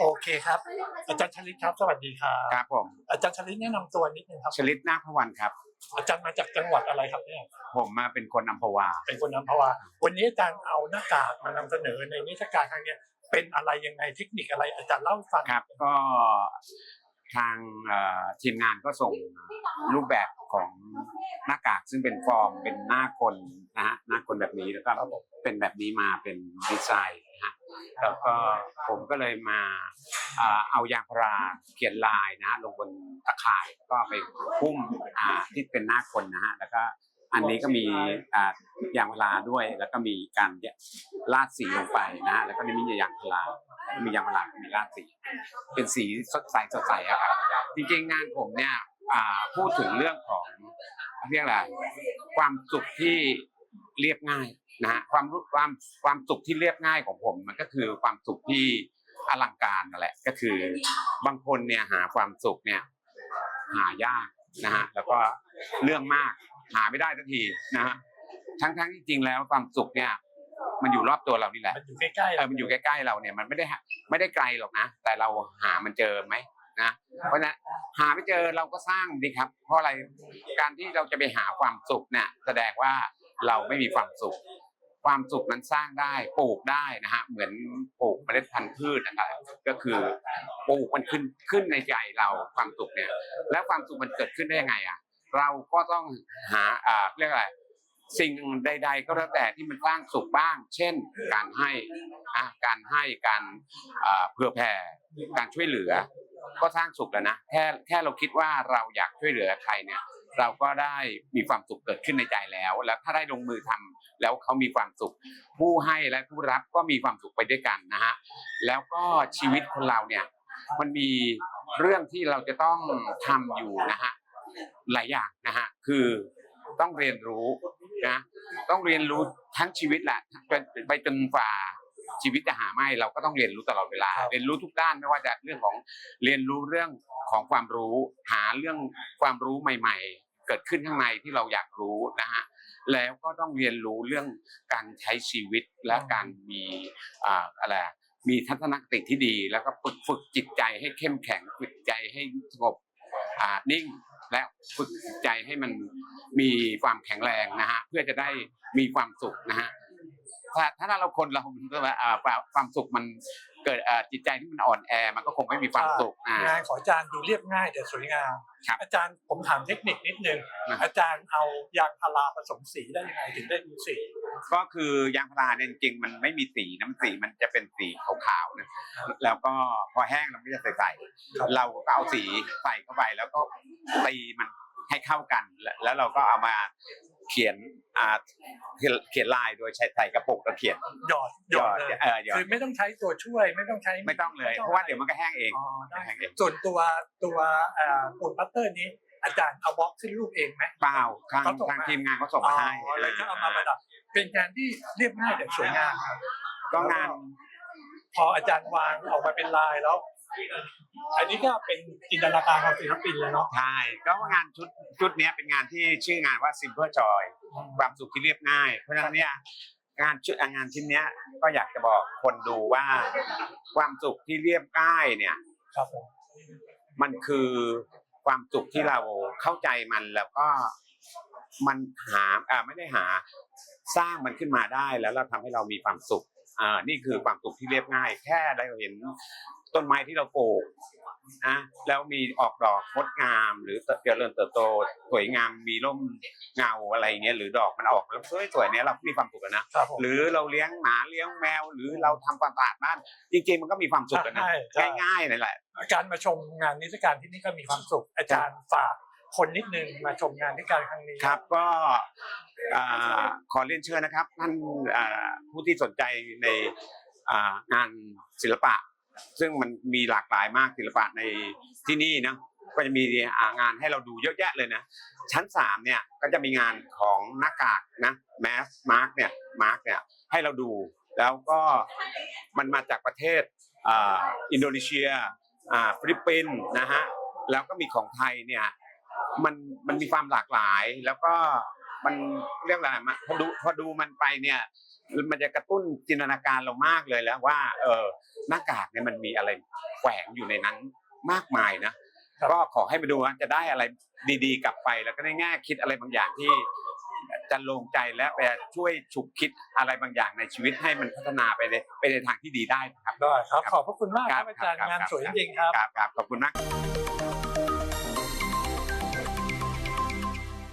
โอเคครับ อาจารย์ชลิตครับ สวัสดีครับครับผมอาจารย์ชลิตแนะนำตัวนิดนึงครับ ชลิตนาคพวันครับ อาจารย์มาจากจังหวัดอะไรครับเนี่ย ผมมาเป็นคนอัมพวา เป็นคนนำเพราะว่าวันนี้อาจารย์เอาหน้ากากมานำเสนอในนิทรรศการครั้งเนี้ยเป็นอะไรยังไงเทคนิคอะไรอาจารย์เล่าให้ฟังครับก็ทางเอ่อทีมงานก็ส่งรูปแบบ ของหน้ากากซึ่งเป็นฟอร์มเป็นหน้าคนนะฮะหน้าคนแบบนี้แล้วก็ครับผมเป็นแบบนี้มาเป็นดีไซน์นะฮะแล้วก็ผมก็เลยมาเอายางพาราเขียนลายนะฮะลงบนตะข่ายก็ไปพุ่มอ่าที่เป็นหน้าคนนะฮะแล้วก็อันนี้ก็มีอ่ายางพาราด้วย แล้วก็มีการลาดสีลงไปนะฮะแล้วก็มียางพารามียางพารามีลาดสี เป็นสีสดใสสดใสอะครับจริงๆงานผมเนี่ย พูดถึงเรื่องของเรียกอะไรความสุขที่เรียบง่ายนะฮะความรู้ความความสุขที่เรียบง่ายของผม มันก็คือความสุขที่อลังการนั่นแหละ ก็คือบางคนเนี่ยหาความสุขเนี่ย หายากนะฮะแล้วก็เรื่องมากหาไม่ได้สักทีนะฮะทั้งๆที่จริงแล้วความสุขเนี่ย มันอยู่รอบตัวเรานี่แหละมันอยู่ใกล้ๆเออมันอยู่ใกล้ๆเราเนี่ยมันไม่ได้หาไม่ได้ไกลหรอกนะแต่เราหามันเจอไหม นะ เพราะนั้นหาไม่เจอเราก็สร้างดีครับ เพราะอะไรการที่เราจะไปหาความสุขเนี่ยแสดงว่าเราไม่มีความสุข ความสุขนั้นสร้างได้ปลูกได้นะฮะเหมือนปลูกเมล็ดพันธุ์พืชนะครับก็คือปลูกมันขึ้นขึ้นในใจเราความสุขเนี่ย แล้วความสุขมันเกิดขึ้นได้ยังไงอะเราก็ต้องหาอ่าเรียกอะไรสิ่งใด ๆ ก็แล้วแต่ที่มันสร้างสุขบ้าง เช่น การให้อะการให้การอ่าเผื่อแผ่การช่วยเหลือ ก็สร้างสุขแล้วนะแค่แค่เราคิดว่าเราอยากช่วยเหลือใครเนี่ย เราก็ได้มีความสุขเกิดขึ้นในใจแล้ว แล้วถ้าได้ลงมือทำแล้วเขามีความสุข ผู้ให้และผู้รับก็มีความสุขไปด้วยกันนะฮะแล้วก็ชีวิตคนเราเนี่ยมันมีเรื่องที่เราจะต้องทำอยู่นะฮะหลายอย่างนะฮะคือต้องเรียนรู้นะต้องเรียนรู้ทั้งชีวิตแหละไปจนฝ่า ชีวิตจะหาไม่เราก็ต้องเรียนรู้ตลอดเวลา เรียนรู้ทุกด้านไม่ว่าจะเรื่องของเรียนรู้เรื่องของความรู้หาเรื่องความรู้ใหม่ ๆ เกิดขึ้นข้างในที่เราอยากรู้นะฮะแล้วก็ต้องเรียนรู้เรื่องการใช้ชีวิตและการมีอ่าอะไรอะมีทัศนคติที่ดี แล้วก็ฝึกฝึกจิตใจให้เข้มแข็งฝึกใจให้สงบอ่านิ่งและฝึกจิตใจให้มันมีความแข็งแรงนะฮะเพื่อจะได้มีความสุขนะฮะ ถ้าถ้าเราคนเราอ่าความความสุขมันเกิดอ่าจิตใจที่มันอ่อนแอมันก็คงไม่มีความสุขอ่า งานของอาจารย์ดูเรียบง่ายแต่สวยงาม ครับอาจารย์ผมถามเทคนิคนิดนึง นะอาจารย์เอายางพาราผสมสีได้ยังไงถึงได้มีสี ก็คือยางพาราเนี่ยจริงๆมันไม่มีสีน้ำสีมันจะเป็นสีขาวๆนะแล้วก็พอแห้งเราก็จะใส่ๆเราก็เอาสีใส่เข้าไปแล้วก็ตีมันให้เข้ากันแล้วแล้วเราก็เอามา เขียนอ่าเขียนเขียนลายโดยใช้ใส่กระปุกแล้วเขียน หยอดหยอดเลยเออหยอด คือไม่ต้องใช้ตัวช่วยไม่ต้องใช้ไม่ต้องเลย เพราะว่าเดี๋ยวมันก็แห้งเอง อ๋อได้แห้งเองส่วนตัวตัวเอ่อปูนปัตเตอร์นี้ อาจารย์เอาบล็อกขึ้นรูปเองไหม เปล่าทางเขาส่งมา ทางทีมงานเขาส่งมาให้อ๋อแล้วก็เอามาประดับเป็นงานที่เรียบง่ายแต่สวยงามครับก็งาน พออาจารย์วางออกมาเป็นลายแล้ว อันนี้ก็เป็นจินตนาการของศิลปินเลยเนาะ ใช่ก็งานชุดชุดเนี้ยเป็นงานที่ชื่องานว่า simple joy ความสุขที่เรียบง่าย เพราะฉะนั้นเนี่ยงานชุดงานชิ้นเนี้ยก็อยากจะบอกคนดูว่าความสุขที่เรียบง่ายเนี่ย ครับผมมันคือความสุขที่เราเข้าใจมันแล้วก็มันหาอ่าไม่ได้หาสร้างมันขึ้นมาได้แล้วเราทำให้เรามีความสุขอ่านี่คือความสุขที่เรียบง่าย แค่เราเห็น ต้นไม้ที่เราปลูกนะแล้วมีออกดอกงดงามหรือเจริญเติบโตสวยงามมีร่มเงาอะไรอย่างเงี้ยหรือดอกมันออกแล้วสวยๆเนี้ยเรามีความสุขแล้วนะครับผมหรือเราเลี้ยงหมาเลี้ยงแมว หรือเราทำความสะอาดบ้านจริงๆมันก็มีความสุขแล้วนะใช่ใช่ง่ายๆนั่นแหละการมาชมงานนิทรรศการที่นี่ก็มีความสุขอาจารย์ฝากคนนิดนึงมาชมงานนิทรรศการครั้งนี้ครับก็อ่าขอเรียนเชิญนะครับท่านอ่าผู้ที่สนใจในอ่างานศิลปะ ซึ่งมันมีหลากหลายมากศิลปะในที่นี่นะก็จะมีงานให้เราดูเยอะแยะเลยนะ ชั้นสามเนี่ยก็จะมีงานของหน้ากากนะแมสมาร์กเนี่ยมาร์กเนี่ยให้เราดู แล้วก็มันมาจากประเทศอินโดนีเซียฟิลิปปินส์นะฮะแล้วก็มีของไทยเนี่ยมันมันมีความหลากหลายแล้วก็ มันเรื่องอะไรมาพอดูพอดูมันไปเนี่ย มันจะกระตุ้นจินตนาการเรามากเลยแล้วว่า เออหน้ากากเนี่ยมันมีอะไรแฝงอยู่ในนั้นมากมายนะก็ขอให้ไปดูว่าจะได้อะไรดีๆ กลับไปแล้วก็ได้แง่คิดอะไรบางอย่างที่จะลงใจและไปช่วยฉุกคิดอะไรบางอย่างในชีวิตให้มันพัฒนาไปในไปในทางที่ดีได้นะครับได้ครับครับ ขอบพระคุณมากครับครับอาจารย์ครับงานครับสวยจริงๆครับครับครับขอบคุณมาก